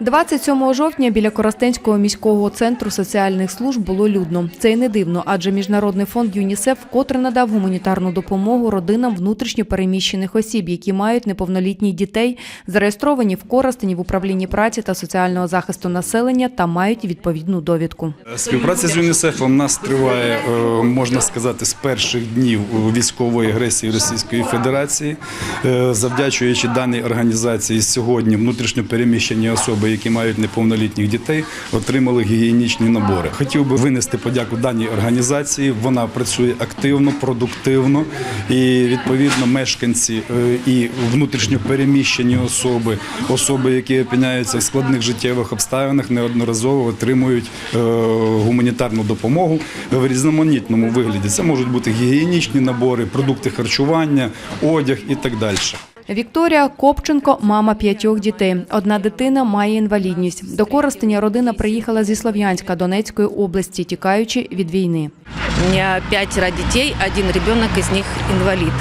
27 жовтня біля Коростенського міського центру соціальних служб було людно. Це й не дивно, адже Міжнародний фонд ЮНІСЕФ вкотре надав гуманітарну допомогу родинам внутрішньо переміщених осіб, які мають неповнолітніх дітей, зареєстровані в Коростені в управлінні праці та соціального захисту населення та мають відповідну довідку. Співпраця з ЮНІСЕФом у нас триває, е, можна сказати, з перших днів військової агресії Російської Федерації. Е, Завдячуючи даній організації, сьогодні внутрішньо переміщені особи, які мають неповнолітніх дітей, отримали гігієнічні набори. Хотів би винести подяку даній організації. Вона працює активно, продуктивно і відповідно мешканці е, і внутрішньо переміщені особи, особи, які опиняються в складних життєвих обставинах, неодноразово отримують е, гуманітарну допомогу в різноманітному вигляді. Це можуть бути гігієнічні набори, продукти харчування, одяг і так далі. Вікторія Копченко – мама п'ятьох дітей. Одна дитина має інвалідність. До Коростеня родина приїхала зі Слов'янська Донецької області, тікаючи від війни. У меня пятеро детей, один ребенок из них инвалид.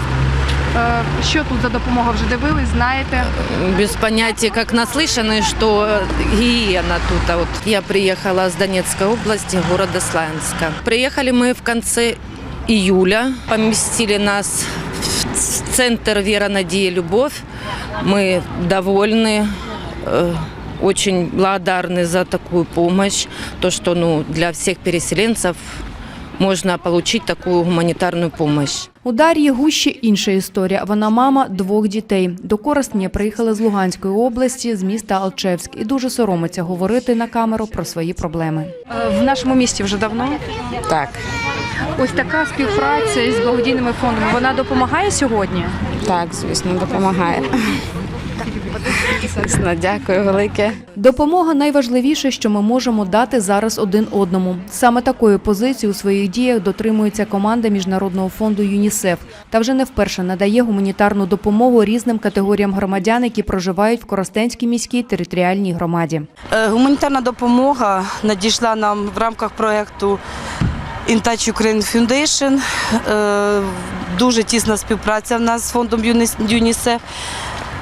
Е, Що тут за допомога вже дивились, знаєте? Без понятия, как наслышаны, что гиена тут. А вот я приехала с Донецкой области, города Славянска. Приехали мы в конце июля, поместили нас в центр «Вера, надея, любовь». Мы довольны, э, очень благодарны за такую помощь, то, что ну, для всех переселенцев можно получить такую гуманитарную помощь. У Дар'ї Гущі інша історія. Вона мама двох дітей. До Коростеня приїхала з Луганської області, з міста Алчевськ, і дуже соромиться говорити на камеру про свої проблеми. Е, В нашому місті вже давно. Так, Ось така співпраця з благодійними фондами. Вона допомагає сьогодні. так, звісно, допомагає. Звісно, дякую велике. Допомога найважливіше, що ми можемо дати зараз один одному. Саме такої позиції у своїх діях дотримується команда міжнародного фонду ЮНІСЕФ та вже не вперше надає гуманітарну допомогу різним категоріям громадян, які проживають в Коростенській міській територіальній громаді. Е, Гуманітарна допомога надійшла нам в рамках проєкту In Touch Ukraine Foundation. Е, Дуже тісна співпраця в нас з фондом ЮНІСЕФ.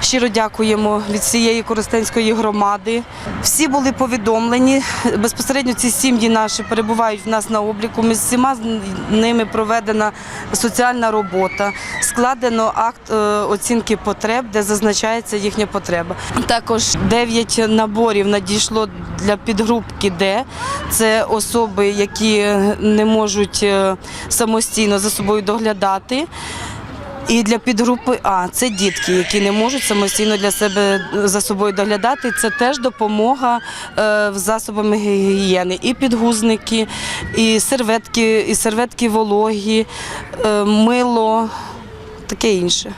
Щиро дякуємо від всієї Коростенської громади. Всі були повідомлені. Безпосередньо ці сім'ї наші перебувають в нас на обліку. Ми з всіма ними проведена соціальна робота. Складено акт е, оцінки потреб, де зазначається їхня потреба. Також 9 наборів надійшло для підгрупки Д. Це особи, які не можуть е, самостійно за собою доглядати. І для підгрупи А це дітки, які не можуть самостійно для себе за собою доглядати. Це теж допомога е, в засобами гігієни. І підгузники, і серветки, і серветки вологі, е, мило, таке інше.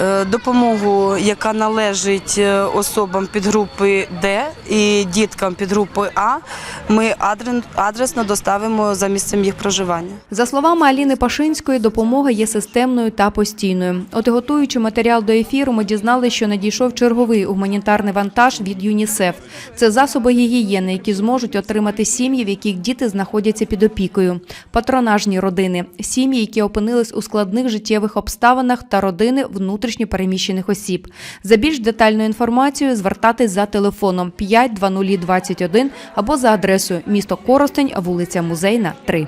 Е, Допомогу, яка належить е, особам підгрупи Д і діткам підгрупи А, ми адресно доставимо за місцем їх проживання. За словами Аліни Пашинської, допомога є системною та постійною. От готуючи матеріал до ефіру, ми дізналися, що надійшов черговий гуманітарний вантаж від ЮНІСЕФ. Це засоби гігієни, які зможуть отримати сім'ї, в яких діти знаходяться під опікою, патронажні родини, сім'ї, які опинились у складних життєвих обставинах та родини внутрішньо переміщених осіб. За більш детальною інформацією звертатись за телефоном 5 2021 або за адресою місто Коростень, вулиця Музейна, 3.